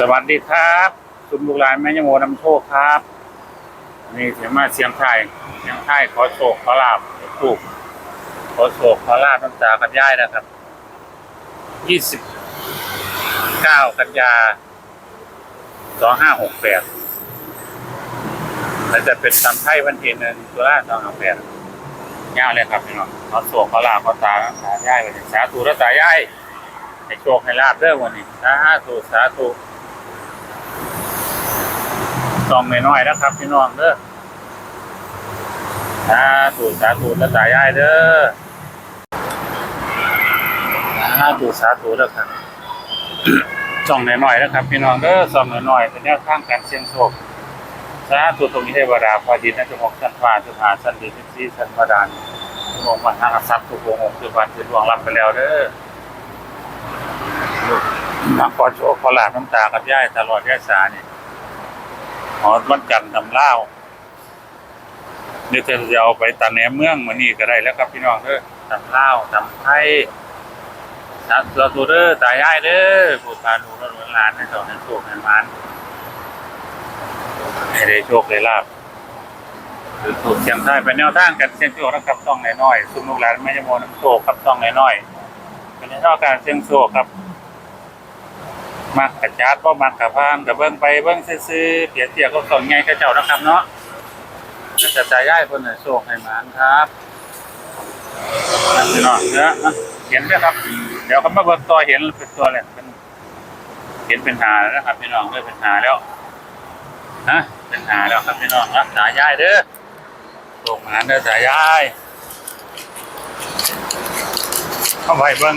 สวัสดีครับคุณบุกหลานแม่ยโมนำโชคครับนี่เสียงมาเสียงไทยเสียงไทยขอโศกขอลาบถูกขอโศกขอลาบน้ำตากันย่ายนะครับยี่สิบเก้ากันยาสองห้าหกแปดแล้วจะเป็นตำไทยวันที่หนึ่งตุลาสองห้าแปดยาเลยครับพี่น้องขอโศกขอลาบขอตาตาย่ายวันนี้สาธุแล้วตาย่ายให้โชคให้ลาบเด้องวันนี้สาธุสาธุ องน้อยๆนะครับ พี่น้องเด้อสาธุสาธุแล้วตายายเด้อสาธุสาธุแล้วครับซองน้อยๆนะครับ พี่น้องเด้อซองน้อยๆเป็นแนวทางการเสี่ยงโชคสาธุตรงนี้เทวดาพอดีนะจุกชั้นฟ้าจุหาชั้นดีที่สี่ชั้นบาดาลลงมาทางทรัพย์ทุกวงค์คือวันคือดวงรับไปแล้วเด้อลูกมาขอโชคขอลาบน้ำตากับย่ายตลอดย่ายสาเนี่ย หอวันจันทร์ทำเล่าเดี๋ยวจะเอาไปตันแหนเมืองมานี่ก็ได้แล้วครับพี่น้องเด้อทำเล่าทำไทยครับเราตัวเด้อตายายเด้อผู้พาลูเราหลานหลานให้สอนให้โชคให้มานให้ได้โชคได้ลาบหรือถูกเสียงได้เป็นแนวทางการเสียงโชคนะครับต้องน้อยๆซุ่มลูกหลานไม่จะโมน้ำโชคครับต้องน้อยๆเป็นแนวทางการเสียงโชคครับ มักกระจัดว่ามักกระพานกระเบิ้งไปเบิ้งซื่อๆเปียเทียก็สอนไงกระเจ้านะครับเนาะจะตายายคนไหนโชคให้มานครับพี่น้องเนื้ออะเขียนด้วยครับ เดี๋ยวเขามาเบิกตัวเห็นเป็นตัวเลยเป็นเห็นเป็นหาแล้วนะครับพี่น้องเด้อเป็นหาแล้วนะเป็นหาแล้วครับพี่น้องรักษายายเด้อส่งงานเด้อสายย้ายเข้าไปเบิ่ง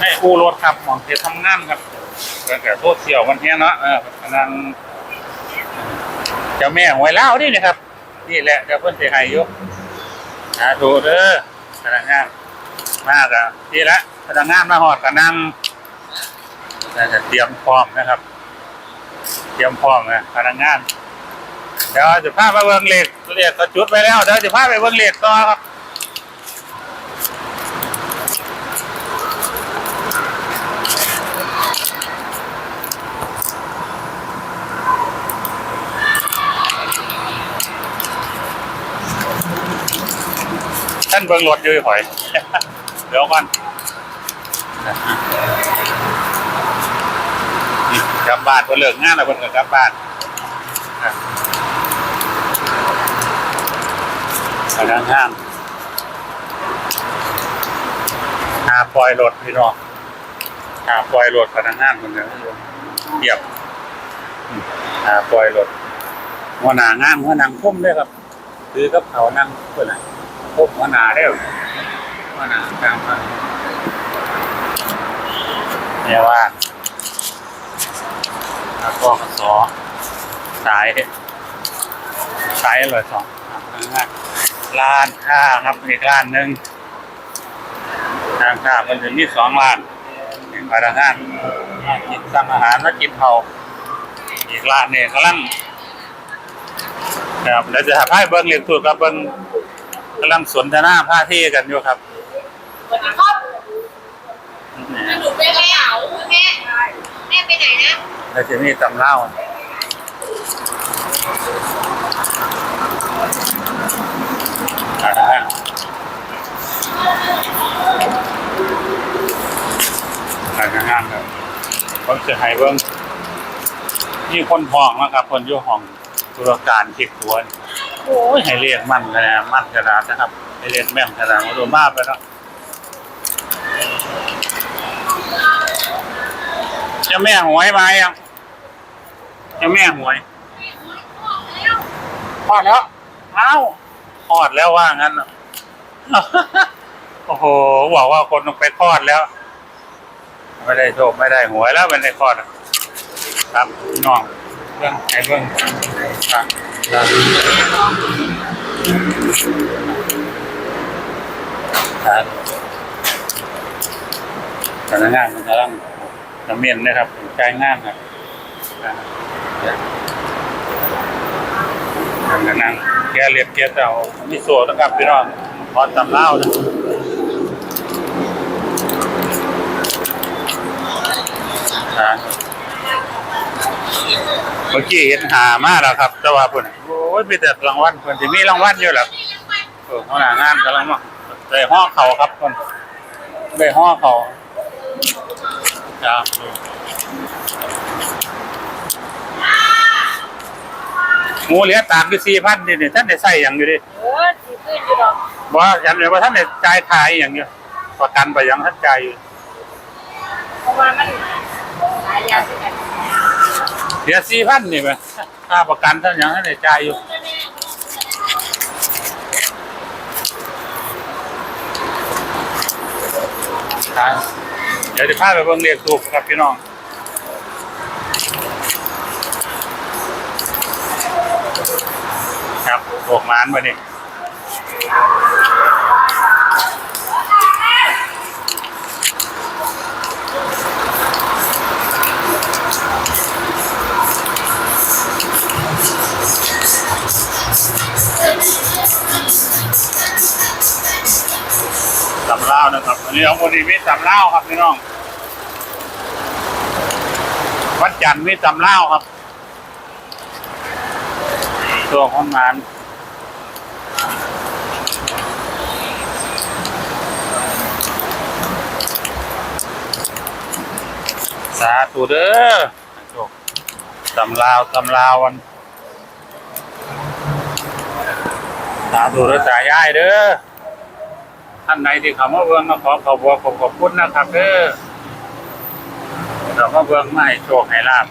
ให้อู้รถครับหมองเททำงานครับเกิดแต่โทษเสี่ยวมันเนี้ยเนาะเออกำลังเจ้าแม่หวยเล่านี่นะครับ นี่แหละเดี๋ยวเพิ่นสิให้อยู่สาธุเด้อพนักงานมากอะที่ละพนักงานมาหอดกับนั่งน่าจะเตรียมพร้อมนะครับ เตรียมพร้อมนะพนักงาน เดี๋ยวจะพาไปเบิ้งเหล็กเหล็กก็จุดไปแล้วเดี๋ยวจะพาไปเบิ้งเหล็กต่อครับ ท่านเบิ้งรถอยู่หอย เดี๋ยวก่อนนี่กลับบ้านก็เลิกงานแล้วเพิ่นก็กลับบ้านนะพนักงานหาปล่อยรถพี่น้องหาปล่อยรถพนักงานคนเดียวเทียบหาปล่อยรถหัวหน้างานหัวหนางพุ่มด้วยครับ คือกับเขานั่งเพื่อนน่ะ พุ่มหัวหน้าได้อหัวหน้ากลางมาเนี่ยว่าแล้วก็กสอสายสายเลยสองร้านค้าครับอีกร้านหนึ่งร้านค้ามันจะมีสองร้านหนึ่งพนักงานมากินสั่งอาหารมากินเขาอีกร้านเนี่ยกำลังครับแล้วจะให้เบิ้งเรียนถูกครับเบิ้ง กำลังสนทนาผ้าที่กันอยู่ครับสวัสดีครับหนูไปกระเป๋าแม่แม่ไปไหนนะแล้วจะมีตำเล่าอ่าฮะอ่างานครับผมจะให้เบิ้งมีคนห้องนะครับคนอยู่ห้องธุรการคิดตัวนี่ โอ้ยให้เรียกมั่นขนาดมั่นขนาดนะครับให้เรียกแม่นขนาดมาดูมากไปเนาะจะแม่หวยมายังจะแม่หวยพอดแล้วเอ้าพอดแล้วว่างั้นโอ้โหบอกว่าคนต้องไปคลอดแล้ว ไม่ได้โชคไม่ได้หวยแล้วไม่ได้คลอดครับน้อง รื่องไอ้เรื่องครับครับครับพนักงานมันกำลังจำเมียนนะครับใจ่ายงานครับอ่าเดี๋ยวทำกันนั่งแกเรียบแกเต่ามีโซ่นะครับพี่น้องพอตำเล่านะอ่า เมื่อกี้เห็นหามาแล้วครับ แต่ว่าเพิ่นโอ้ยมีแต่รางวัลเพิ่นสิมีรางวัลอยู่แหละเออหัวหน้างานกำลังมาได้ห่อเขาครับเพิ่นได้ห่อเขาจ้าหมูเหลือตามอยู่4,000นี่นี่ท่านได้ใส่หยังอยู่ดิเออสิขึ้นอยู่ดอกบ่ยันเลยว่าท่านได้จ่ายทายหยังอยู่ประกันไปยังท่านจ่ายอยู่เพราะว่ามันหลายอย่างที่กัน เหลือ4,000นี่แหมค่าประกันท่านยังท่านได้จ่ายอยู่เดี๋ยวจะพาไปเบิ่งเรียกสูบครับพี่น้องครับโบกมานมาดิสำเล่านะครับ อันนี้ของคนดีมีสำเล่าครับพี่น้อง วัดจันทร์มีสำเล่าครับ ตัวของมันสาธุเด้อโชคตำลาวตำลาวันสาธุเด้อสายายเด้อ ท่านใดที่เขามาเบืองก็ขอขอบคุณขอขอบคุณนะครับเด้อเรามาเบืองมาให้โชคให้ลาบ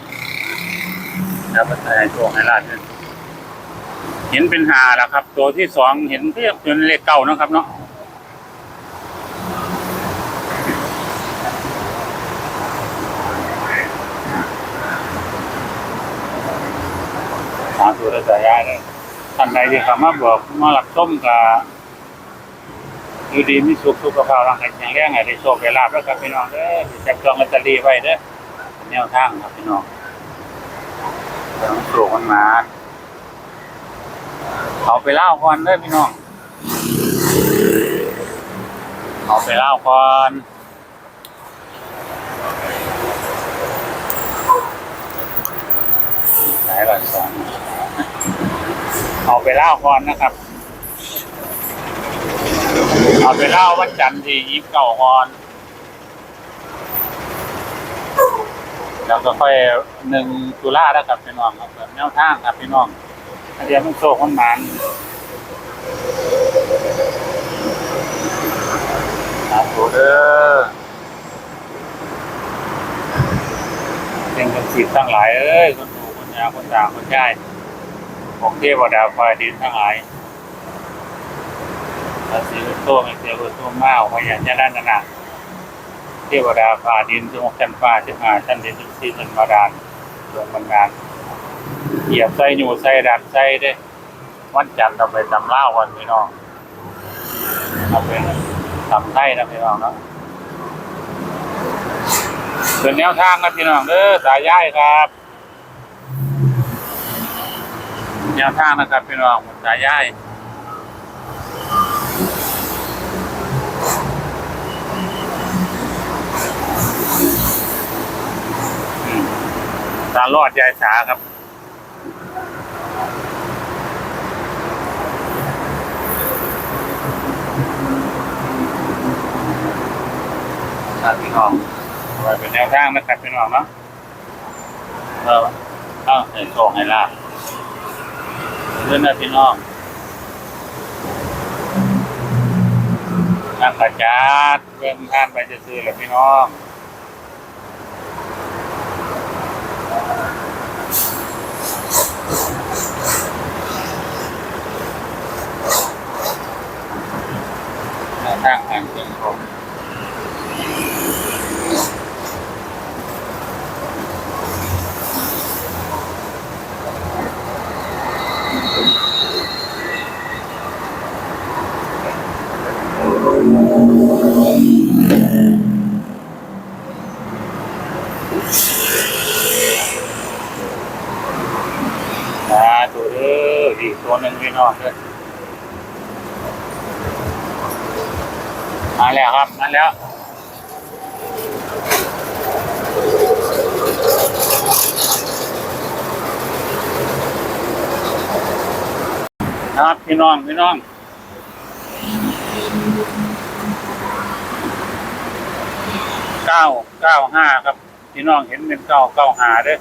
แล้วก็ให้โชคให้ลาบเด้อเห็นเป็นหาแล้วครับ ตัวที่สองเห็นเรียกเป็นเลขเก่านะครับเนาะหาตัวได้สายยายเลยท่านใดที่เขามาบอกมาหลับส้มกับ อยู่ดีมีสุขสุขภาพร่างกายแข็งแรงให้ได้โชคได้ลาบแล้วครับพี่น้องเด้อจับจองลอตเตอรี่ไว้เด้อแนวทางครับพี่น้องเดี๋ยวมันโชคมันมาเอาไปเล่าก่อนเด้อพี่น้องเอาไปเล่าก่อนไหนละสองเอาไปเล่าก่อนนะครับ เอาไปเล่าวันจันทร์ที่ยิบเก้าก่อน แล้วก็ค่อยหนึ่งตุลาแล้วครับพี่น้องครับแนวทางครับพี่น้องอันเดียวมันโซ่คนมันครับโหเด้อเป็นกันสิทธิ์ทั้งหลายเอ้ยคนดูคนยาคนด่างคนย่ายของเทวดาฝ่ายดินทั้งหลาย ภาษีรุโตไม่เสียรุโตมาพยานยานันนาเทวดาฝ่าดินจงจันฟ้าจะหาชั้นดินทุกที่เป็นมาดานดวงบันดาลเหยียบใส่หนูใส่ดันใส่เด้วันจันทร์เราไปตำเล่าวันพี่น้องเราไปตำไส้นะพี่น้องเนาะเป็นแนวทางนะพี่น้องเด้อสายย่ายครับแนวทางนะครับพี่น้องสายย่าย ตาลอดยายสาครับ ครับพี่น้องไว้เป็นแนวทางนะครับพี่น้องเนาะเออเอ้าให้โชคให้ลาบเรื่องนะพี่น้องนักประจัดเบิ่งท่านไปจะซื้อแหละพี่น้อง แนวทางทางเชี มาแล้วครับ มาแล้วนะครับพี่น้องพี่น้องเก้าเก้าห้าครับ พี่น้องเห็นเป็นเก้าเก้าหาด้วย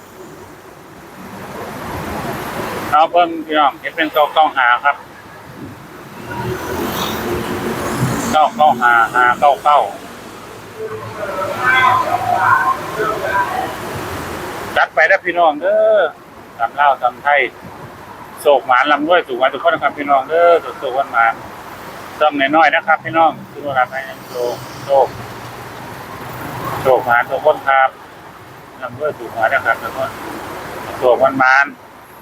เอาเพิ่มพี่น้องเห็นเป็นเก้าเก้าหาครับ เก้าเก้าห้าห้าเก้าเก้าจัดไปได้พี่น้องเด้อทำเล่าทำไทยโศกหมานลำด้วยสูงวันทุกคนนะครับพี่น้องเด้อสุดโศกวันหมานต้องน้อยๆนะครับ พี่น้องทุกคนครับให้โศกโศกโศกหมานทุกคนครับลำด้วยสูงหมานนะครับทุกคนโศกวันหมาน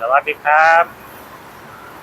สวัสดีครับ